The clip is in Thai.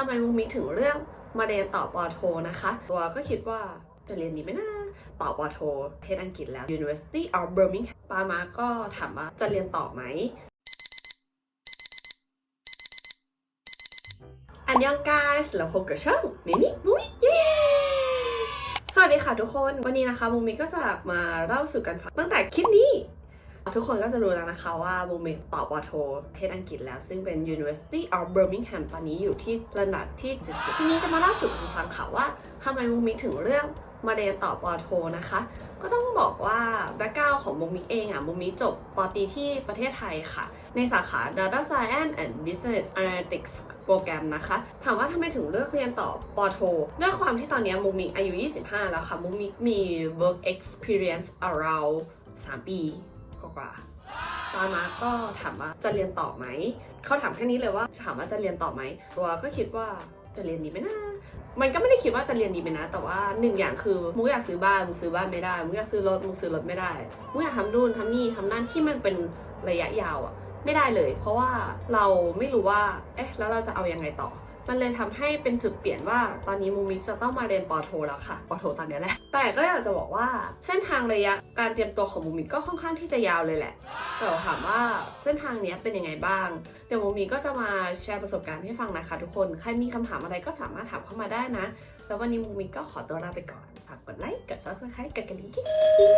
ทำไมมุกมิกถึงเรื่องมาเรียนต่อปอโทนะคะ ตัวก็คิดว่าจะเรียนดีไหมนะต่อปอโทเทศอังกฤษแล้ว University of Birmingham ปามาก็ถามว่าจะเรียนต่อไหมอันยองกายเราพบกับช่องมิมิมุมิเย้สวัสดีค่ะทุกคน วันนี้นะคะมุมิก็จะมาเล่าสู่กันฟังตั้งแต่คลิปนี้ ทุกคนก็จะรู้แล้วนะคะว่ามุมิต่อปอโทประเทศอังกฤษแล้ว ซึ่งเป็น University of Birmingham ตอนนี้อยู่ที่ระดับที่71ทีนี้จะมาเล่าสู่กันฟังค่ะว่าทำไมมุมิถึงเรื่องมาเรียนต่อปอโทนะคะ ก็ต้องบอกว่าแบ็กกราวของมุมิเองอะมุมิจบปอตีที่ประเทศไทยค่ะ ในสาขา Data Science and Business Analytics โปรแกรมนะคะ ถามว่าทำไมถึงเลือกเรียนต่อปอโท ด้วยความที่ตอนนี้มุมิอายุ 25 แล้วค่ะมุมิมี work experience around 3 ปี กว่าๆตอนมาก็ถามว่าจะเรียนต่อไหม เขาถามแค่นี้เลยว่าถามว่าจะเรียนต่อไหม ตัวก็คิดว่าจะเรียนดีไหมนะ มันก็ไม่ได้คิดว่าจะเรียนดีไหมนะ แต่ว่าหนึ่งอย่างคือมุกอยากซื้อบ้านมุกซื้อบ้านไม่ได้มุกอยากซื้อรถมุกซื้อรถไม่ได้มุกอยากทำนู่นทำนี่ทำนั่นที่มันเป็นระยะยาวอะไม่ได้เลย เพราะว่าเราไม่รู้ว่า เอ๊ะ แล้วเราจะเอายังไงต่อ มันเลยทำให้เป็นจุดเปลี่ยนว่าตอนนี้มูมิจะต้องมาเรียนปอโทแล้วค่ะปอโทตอนนี้แหละ แต่ก็อยากจะบอกว่าเส้นทางระยะการเตรียมตัวของมูมิก็ค่อนข้างที่จะยาวเลยแหละ แต่าถามว่าเส้นทางนี้เป็นยังไงบ้าง เดี๋ยวมูมิก็จะมาแชร์ประสบการณ์ให้ฟังนะคะทุกคน ใครมีคำถามอะไรก็สามารถถามเข้ามาได้นะ แล้ววันนี้มูมิก็ขอตัวลาไปก่อน ฝากกดไลค์ กด subscribe กดกระดิ่งกิ๊งๆด้วยนะคะ